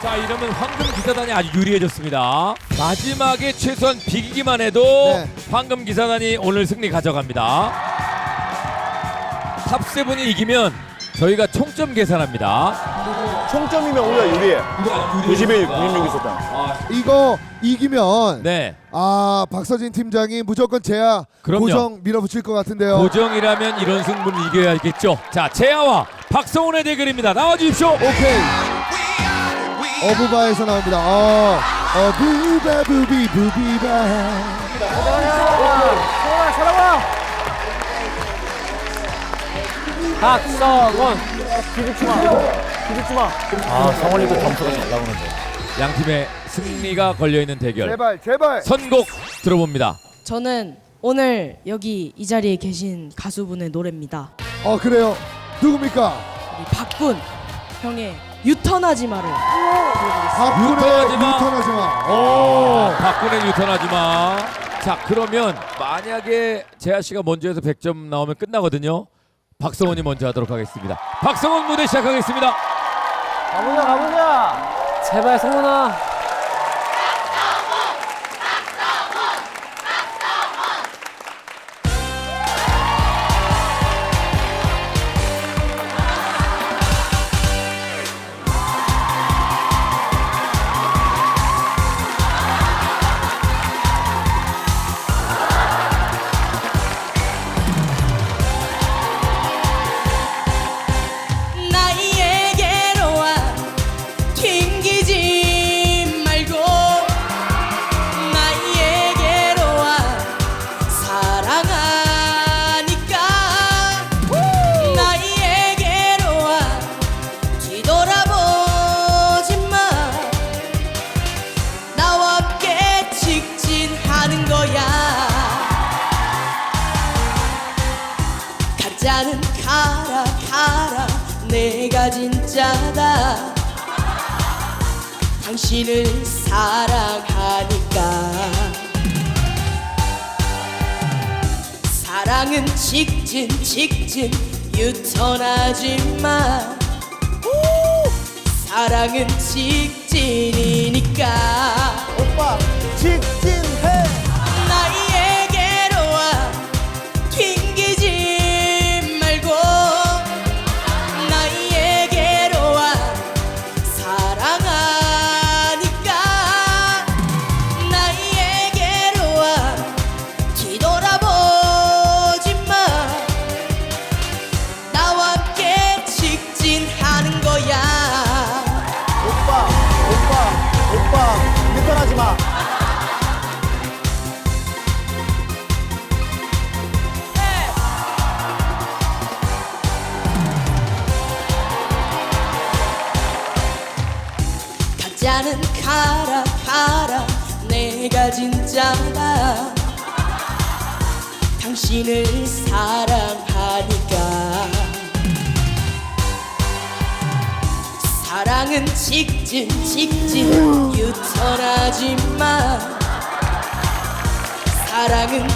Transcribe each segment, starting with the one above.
자 이러면 황금 기사단이 아주 유리해졌습니다. 마지막에 최소한 비기기만 해도 네. 황금 기사단이 오늘 승리 가져갑니다. 탑 세븐이 이기면 저희가 총점 계산합니다. 총점이면 우리가 유리해. 91, 96 있었다. 아, 이거 이기면 네. 아 박서진 팀장이 무조건 제야 그럼요. 고정 밀어붙일 것 같은데요. 고정이라면 이런 승부는 이겨야겠죠. 자 재하와 박성훈의 대결입니다. 나와주십시오. 오케이. 어부바에서 나옵니다. 어, 어부바 부비 부비바. 박성원 기죽지 마 기죽지 마 아, 성원이도 점수가 잘 나오는데. 양 팀의 승리가 걸려 있는 대결. 제발 제발. 선곡 들어봅니다. 저는 오늘 여기 이 자리에 계신 가수분의 노래입니다. 어 그래요. 누굽니까? 우리 박군 형의 유턴하지 마를 유턴하지 마. 유턴하지 마. 오, 박군의 유턴하지 마. 자, 그러면 만약에 재하 씨가 먼저 해서 100점 나오면 끝나거든요. 박성원이 먼저 하도록 하겠습니다. 박성원 무대 시작하겠습니다. 가보자 가보자 제발 성원아 당신을 사랑하니까. 사랑은 직진 직진 유턴하지 마 오! 사랑은 직진이니까 가짜는 가라 가라. 내가 진짜다. 당신을 사랑하니까. 사랑은 직진 직진 유턴하지 마 사랑은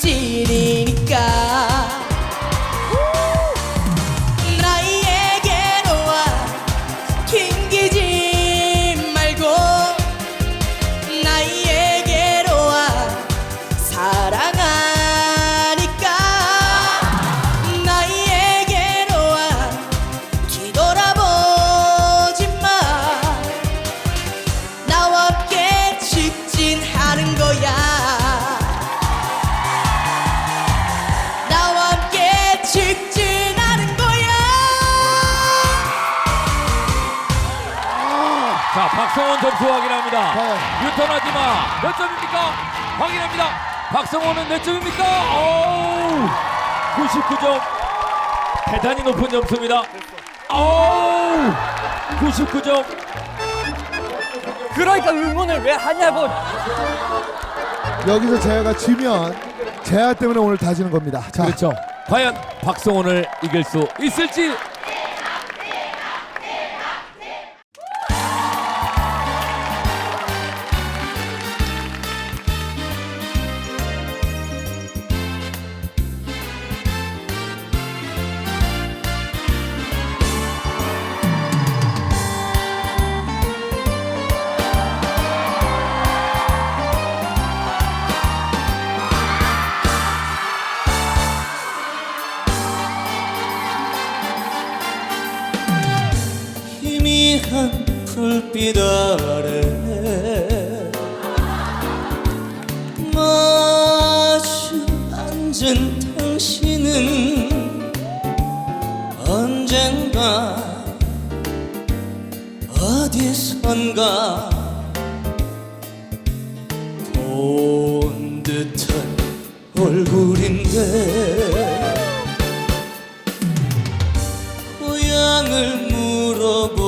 직진이니까 자, 박성원 점수 확인합니다. 과연 유턴하지 마. 몇 점입니까? 확인합니다. 박성원은 몇 점입니까? 오, 99점. 대단히 높은 점수입니다. 오, 99점. 그러니까 응원을 왜 하냐고 여기서 제야가 지면 제야 때문에 오늘 다지는 겁니다. 자, 그렇죠. 과연 박성원을 이길 수 있을지 불빛 아래 마주 앉은 당신은 언젠가 어디선가 본 듯한 얼굴인데 고향을 물어보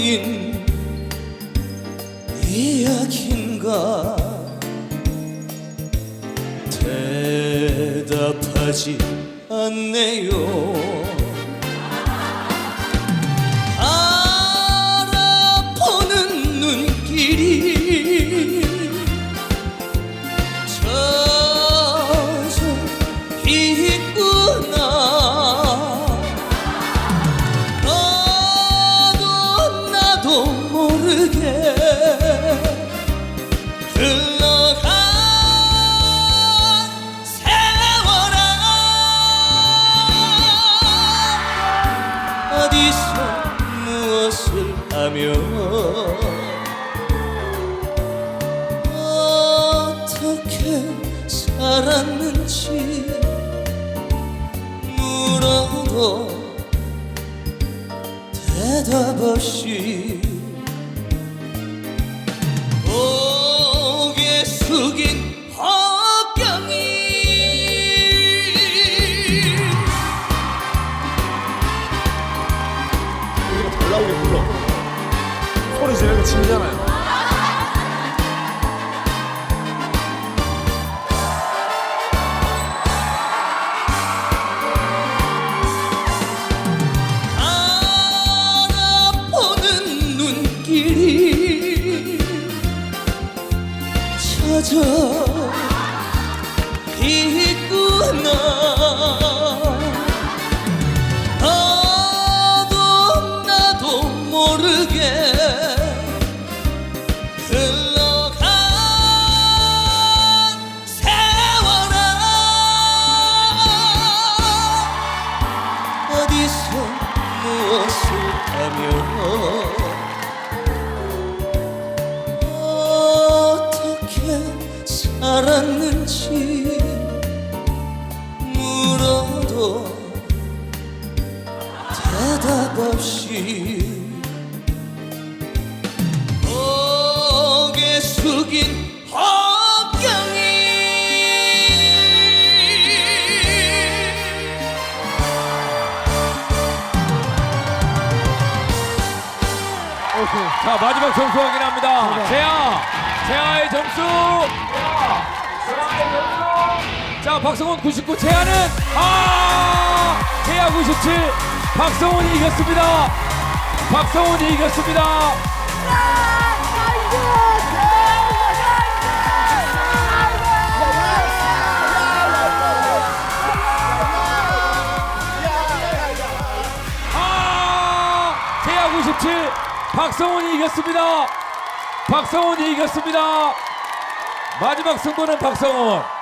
잃어버린 이야기인가? 대답하지 않네요 하며 어떻게 살았는지 물어도 대답 없이 치잖아요. 어떻게 살았는지 물어도 대답 없이 고개 숙인 허경이 자 마지막 점수 확인합니다. 재하, 재하의 점수. 자 박성훈 99, 재하는 아 재하 97, 박성훈이 이겼습니다. 박성훈이 이겼습니다. 아 재하 97, 박성훈이 이겼습니다. 박성훈이 이겼습니다. 마지막 승부는 박성훈.